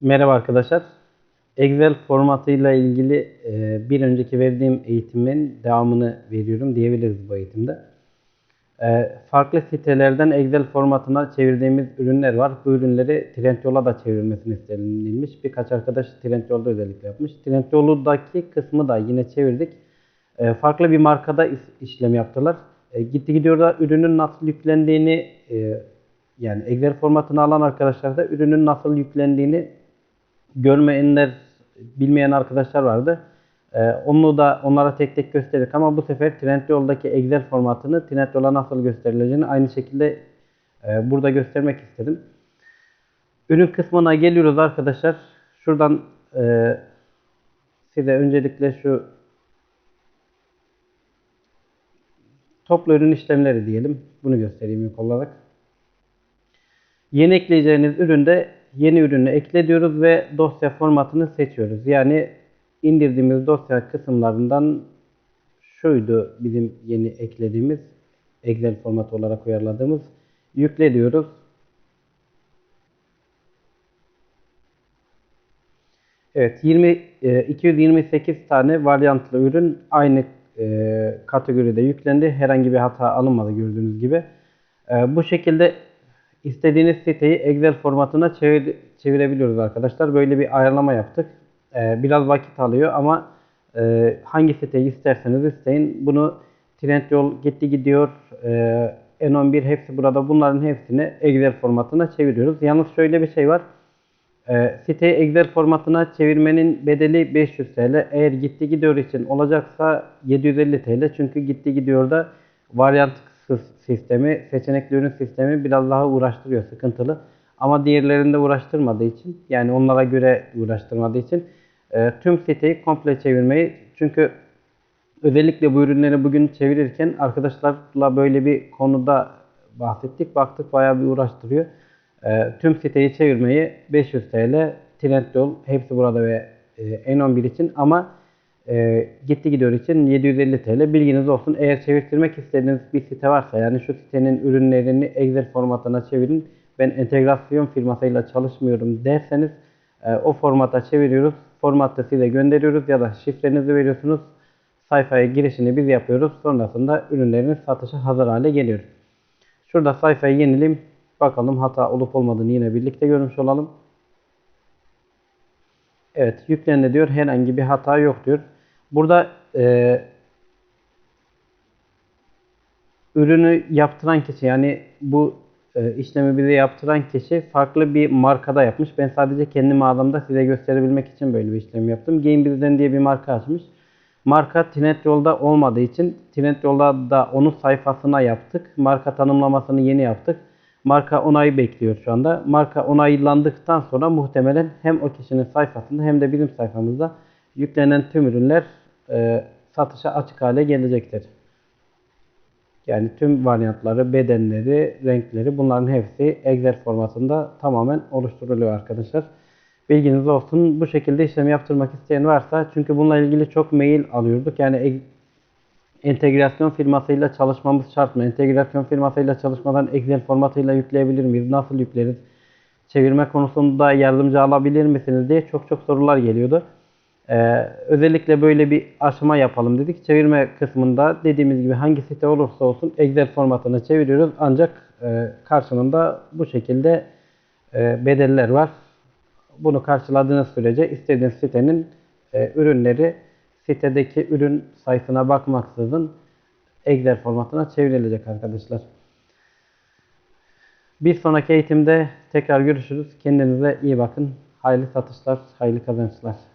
Merhaba arkadaşlar. Excel formatıyla ilgili e, bir önceki verdiğim eğitimin devamını veriyorum diyebiliriz bu eğitimde. E, farklı sitelerden Excel formatına çevirdiğimiz ürünler var. Bu ürünleri Trendyol'a da çevrilmesini istenilmiş. Birkaç arkadaş Trendyol'da özellikle yapmış. Trendyol'daki kısmı da yine çevirdik. E, farklı bir markada işlem yaptılar. Gitti gidiyor da ürünün nasıl yüklendiğini yani Excel formatını alan arkadaşlar da ürünün nasıl yüklendiğini görmeyenler, bilmeyen arkadaşlar vardı. Ee, onu da onlara tek tek gösterdik ama bu sefer Trendyol'daki Excel formatını Trendyol'a nasıl gösterileceğini aynı şekilde e, burada göstermek istedim. Ürün kısmına geliyoruz arkadaşlar. Şuradan e, size öncelikle şu toplu ürün işlemleri diyelim. Bunu göstereyim ilk olarak. Yeni ekleyeceğiniz üründe yeni ürünü ekle diyoruz ve dosya formatını seçiyoruz. Yani indirdiğimiz dosya kısımlarından şuydu bizim yeni eklediğimiz Excel formatı olarak uyarladığımız yükle diyoruz. Evet 20 e, 228 tane varyantlı ürün aynı e, kategoride yüklendi. Herhangi bir hata alınmadı gördüğünüz gibi. E, bu şekilde istediğiniz siteyi Excel formatına çevir, çevirebiliyoruz arkadaşlar. Böyle bir ayarlama yaptık. E, biraz vakit alıyor ama e, hangi siteyi isterseniz isteyin. Bunu Trendyol gitti gidiyor. E, N11 hepsi burada. Bunların hepsini Excel formatına çeviriyoruz. Yalnız şöyle bir şey var. E, siteyi Excel formatına çevirmenin bedeli 500 TL. Eğer gitti gidiyor için olacaksa 750 TL. Çünkü gitti gidiyor da varyant sistemi, seçenekli ürün sistemi biraz daha uğraştırıyor, sıkıntılı. Ama diğerlerinde uğraştırmadığı için, yani onlara göre uğraştırmadığı için e, tüm siteyi komple çevirmeyi, çünkü özellikle bu ürünleri bugün çevirirken arkadaşlarla böyle bir konuda bahsettik. Baktık bayağı bir uğraştırıyor. E, tüm siteyi çevirmeyi 500 TL Trendyol hepsi burada ve e, N11 için ama e, gitti gidiyor için 750 TL bilginiz olsun. Eğer çevirtirmek istediğiniz bir site varsa yani şu sitenin ürünlerini Excel formatına çevirin. Ben entegrasyon firmasıyla çalışmıyorum derseniz e, o formata çeviriyoruz. Formatta size gönderiyoruz ya da şifrenizi veriyorsunuz. Sayfaya girişini biz yapıyoruz. Sonrasında ürünleriniz satışa hazır hale geliyor. Şurada sayfayı yenileyim. Bakalım hata olup olmadığını yine birlikte görmüş olalım. Evet yüklendi diyor. Herhangi bir hata yok diyor. Burada e, ürünü yaptıran kişi yani bu e, işlemi bize yaptıran kişi farklı bir markada yapmış. Ben sadece kendi mağazamda size gösterebilmek için böyle bir işlem yaptım. GameBizden diye bir marka açmış. Marka Trendyol'da olmadığı için Trendyol'da da onun sayfasına yaptık. Marka tanımlamasını yeni yaptık. Marka onayı bekliyor şu anda. Marka onaylandıktan sonra muhtemelen hem o kişinin sayfasında hem de bizim sayfamızda yüklenen tüm ürünler e, satışa açık hale gelecektir. Yani tüm varyantları, bedenleri, renkleri bunların hepsi Excel formatında tamamen oluşturuluyor arkadaşlar. Bilginiz olsun. Bu şekilde işlem yaptırmak isteyen varsa çünkü bununla ilgili çok mail alıyorduk. Yani entegrasyon firmasıyla çalışmamız şart mı? Entegrasyon firmasıyla çalışmadan Excel formatıyla yükleyebilir miyiz? Nasıl yükleriz? Çevirme konusunda yardımcı alabilir misiniz diye çok çok sorular geliyordu. Ee, özellikle böyle bir aşama yapalım dedik. Çevirme kısmında dediğimiz gibi hangi site olursa olsun Excel formatına çeviriyoruz. Ancak e, karşılığında bu şekilde e, bedeller var. Bunu karşıladığınız sürece istediğiniz sitenin e, ürünleri sitedeki ürün sayısına bakmaksızın Excel formatına çevrilecek arkadaşlar. Bir sonraki eğitimde tekrar görüşürüz. Kendinize iyi bakın. Hayırlı satışlar, hayırlı kazançlar.